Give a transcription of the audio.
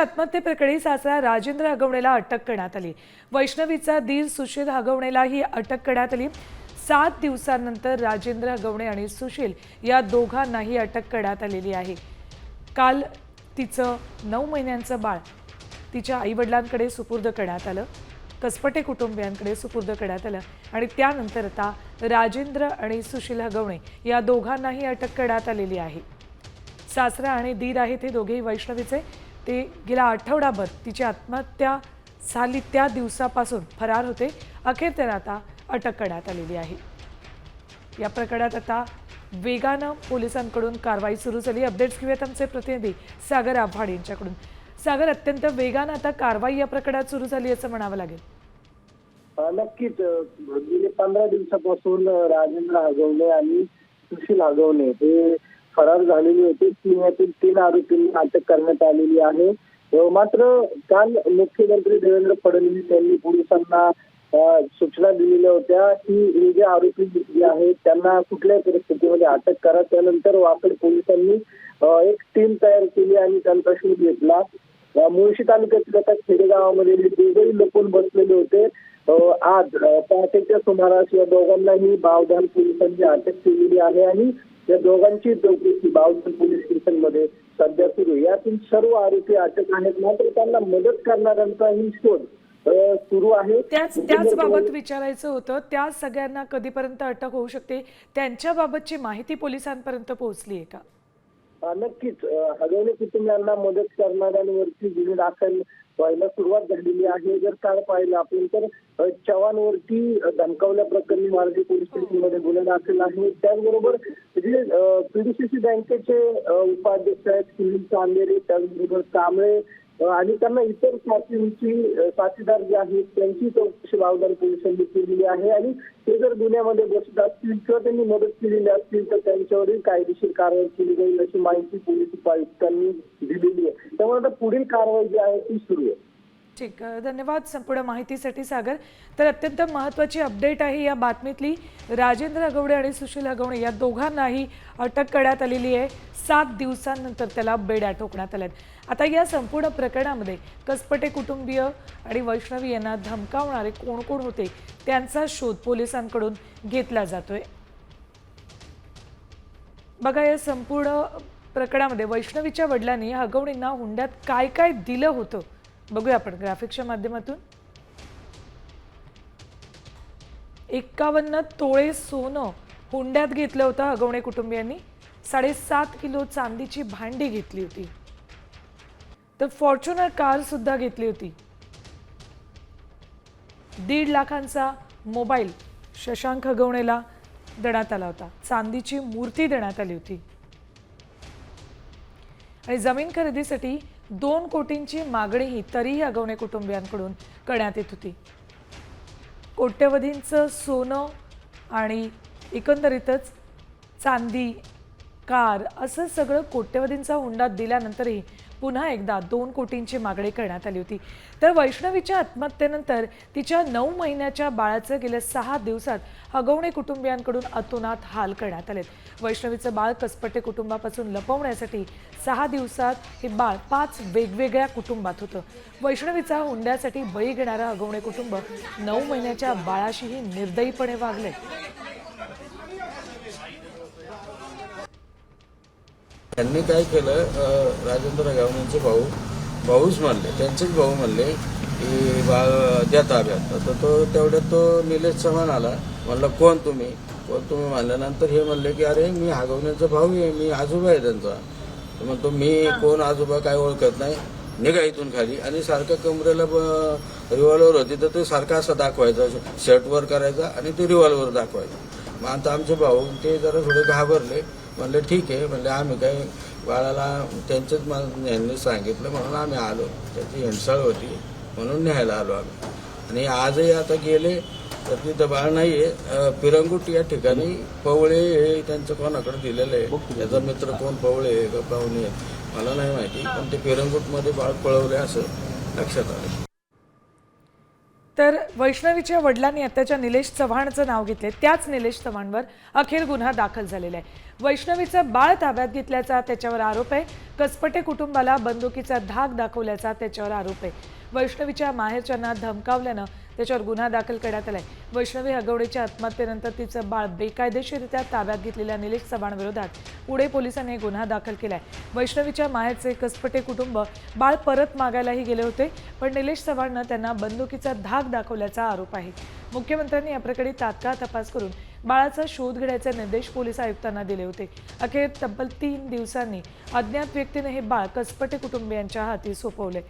आत्महत्येप्रकरणी सासरा राजेंद्र हगवणेला अटक करण्यात आली. वैष्णवीचा दीर सुशील हगवणेलाही अटक करण्यात आली. सात दिवसांनंतर राजेंद्र हगवणे आणि सुशील या दोघांनाही अटक करण्यात आलेली आहे. काल तिचं नऊ महिन्यांचं बाळ तिच्या आईवडिलांकडे सुपूर्द करण्यात आलं. कसपटे कुटुंबियांकडे सुपूर्द करण्यात आलं. आणि त्यानंतर आता राजेंद्र आणि सुशील हगवणे या दोघांनाही अटक करण्यात आलेली आहे. सासरा आणि दीर आहेत हे दोघेही वैष्णवीचे. ते गेल्या आठवडाभर तिची आत्महत्या झाली त्या दिवसापासून फरार होते. अखेर त्यांना आता अटक करण्यात आलेली आहे. या प्रकरणात आता वेगानं पोलिसांकडून कारवाई सुरू झाली. अपडेट्स घेऊयात आमचे प्रतिनिधी सागर आव्हाड यांच्याकडून. सागर अत्यंत वेगानं आता कारवाई या प्रकरणात सुरू झाली असं म्हणावं लागेल. नक्कीच. गेले पंधरा दिवसापासून राजेंद्र हगवणे आणि सुशील हगवणे हे फरार झालेली होती. तीन यातील तीन आरोपींना अटक करण्यात आलेली आहे. मात्र काल मुख्यमंत्री देवेंद्र फडणवीस यांनी पोलिसांना सूचना दिलेल्या होत्या की हे जे आरोपी जे आहेत त्यांना कुठल्याही परिस्थितीमध्ये अटक करा. त्यानंतर वाकड पोलिसांनी एक टीम तयार केली आणि त्यांचा शोध घेतला. मुळशी तालुक्यातील आता खेडेगावामध्ये हे दोघेही लपून बसलेले होते आज पहाटेच्या सुमारास या दोघांनाही बावधान पोलिसांनी अटक केलेली आहे आणि या दोघांची चौकशी बावधान पोलीस स्टेशनमध्ये सध्या सुरू. यातील सर्व आरोपी अटक आहेत. मात्र त्यांना मदत करणाऱ्यांचाही शोध सुरू आहे. त्याच त्याच बाबत विचारायचं होतं. त्या सगळ्यांना कधीपर्यंत अटक होऊ शकते? त्यांच्याबाबतची माहिती पोलिसांपर्यंत पोहोचली आहे का? नक्कीच. अ, हगवणे कुटुंबियांना मदत करणाऱ्यांवरती गुन्हे दाखल व्हायला सुरुवात झालेली आहे. जर काळ पाहिलं आपण तर चव्हाणवरती धमकावल्याप्रकरणी प्रकरणी मार्गी पोलीस स्टेशनमध्ये गुन्हे दाखल आहे त्याचबरोबर जे पीडीसीसी बँकेचे उपाध्यक्ष आहेत सुनील चांदेरे त्याचबरोबर कांबळे आणि त्यांना इतर साथींची साथीदार जे आहेत त्यांची चौकशी बावदार पोलिसांनी केलेली आहे. आणि ते जर गुन्ह्यामध्ये बसत असतील किंवा त्यांनी मदत केलेली असतील तर त्यांच्यावरही कायदेशीर कारवाई केली जाईल अशी माहिती पोलीस उपायुक्तांनी दिलेली आहे. त्यामुळे आता पुढील कारवाई जी आहे ती सुरू आहे. ठीक धन्यवाद संपूर्ण माहितीसाठी सागर. तर अत्यंत महत्त्वाची अपडेट आहे या बातमीतली. राजेंद्र अगवडे आणि सुशील हगवणे या दोघांनाही अटक करण्यात आलेली आहे. सात दिवसांनंतर त्याला बेड्या ठोकण्यात आल्यात. आता या संपूर्ण प्रकरणामध्ये कसपटे कुटुंबीय आणि वैष्णवी यांना धमकावणारे कोण कोण होते त्यांचा शोध पोलिसांकडून घेतला जातोय. बघा या संपूर्ण प्रकरणामध्ये वैष्णवीच्या वडिलांनी हगवणींना हुंड्यात काय काय दिलं होतं? बघूया आपण ग्राफिक्सच्या माध्यमातून. एक्कावन्न तोळे सोनं हुंड्यात घेतलं होतं हगवणे कुटुंबियांनी. साडेसात किलो चांदीची भांडी घेतली होती. तर फॉर्च्युनर कार सुद्धा घेतली होती. दीड लाखांचा मोबाईल शशांक हगवणेला देण्यात आला होता. चांदीची मूर्ती देण्यात आली होती. आणि जमीन खरेदीसाठी दोन कोटींची मागणीही तरीही अगवणे कुटुंबियांकडून करण्यात येत होती. कोट्यवधींचं सोनं आणि एकंदरीतच चांदी कार असं सगळं कोट्यवधींचा हुंडा दिल्यानंतरही पुन्हा एकदा दोन कोटींची मागणी करण्यात आली होती. तर वैष्णवीच्या आत्महत्येनंतर तिच्या नऊ महिन्याच्या बाळाचं गेल्या सहा दिवसात हगवणे कुटुंबियांकडून अतोनात हाल करण्यात आलेत. वैष्णवीचं बाळ कसपटे कुटुंबापासून लपवण्यासाठी सहा दिवसात हे बाळ पाच वेगवेगळ्या कुटुंबात होतं. वैष्णवीचा हुंड्यासाठी बळी घेणारं हगवणे कुटुंब नऊ महिन्याच्या बाळाशीही निर्दयीपणे वागले त्यांनी काय केलं राजेंद्र गावणेंचे भाऊ भाऊच म्हणले त्यांचेच भाऊ म्हणले की बा द्या ताब्यात. तर तो तेवढ्यात तो निलेश चव्हाण आला. म्हणलं कोण तुम्ही? कोण तुम्ही म्हणल्यानंतर हे म्हणले की अरे मी हागवण्याचा भाऊ आहे मी आजोबा आहे त्यांचा. म्हणतो मी कोण आजोबा काय ओळखत नाही. निघा इथून खाली. आणि सारखं कमरेला रिव्हॉल्वर होती तर ते सारखा असा दाखवायचा शर्टवर करायचा आणि ते रिव्हॉल्वर दाखवायचा. मग आता आमचे भाऊ ते जरा थोडे घाबरले. म्हणले ठीक आहे. म्हणले आम्ही काही बाळाला त्यांच्याच मा- यांनी सांगितलं म्हणून आम्ही आलो. त्याची हिंसाळ होती म्हणून न्यायला आलो आम्ही. आणि आजही आता गेले तर तिथं बाळ नाही आहे पिरंगुट या ठिकाणी पवळे हे त्यांचं कोणाकडे दिलेलं आहे? त्याचा मित्र कोण पवळे आहे का पाहुणे आहे मला नाही माहिती पण ते पिरंगुटमध्ये बाळ पळवले असं लक्षात आलं. तर वैष्णवीच्या वडिलांनी आत्याच्या निलेश चव्हाणचं नाव घेतले त्याच निलेश चव्हाणवर अखेर गुन्हा दाखल झालेला आहे. वैष्णवीचं बाळ ताब्यात घेतल्याचा त्याच्यावर आरोप आहे. कसपटे कुटुंबाला बंदुकीचा धाक दाखवल्याचा त्याच्यावर आरोप आहे. वैष्णवीच्या माहेरच्यांना धमकावल्यानं त्याच्यावर गुन्हा दाखल करण्यात आलाय. वैष्णवी हगवडेच्या आत्महत्येनंतर तिचं बाळ बेकायदेशीरित्या ताब्यात घेतलेल्या निलेश चव्हाण विरोधात पुणे पोलिसांनी गुन्हा दाखल केलाय. वैष्णवीच्या माहेरचे कसपटे कुटुंब बाळ परत मागायलाही गेले होते. पण निलेश चव्हाणनं त्यांना बंदुकीचा धाक दाखवल्याचा आरोप आहे. मुख्यमंत्र्यांनी या प्रकरणी तात्काळ तपास करून बाळाचा शोध घेण्याचे निर्देश पोलीस आयुक्तांना दिले होते. अखेर तब्बल तीन दिवसांनी अज्ञात व्यक्तीने हे बाळ कसपटे कुटुंबियांच्या हाती सोपवले.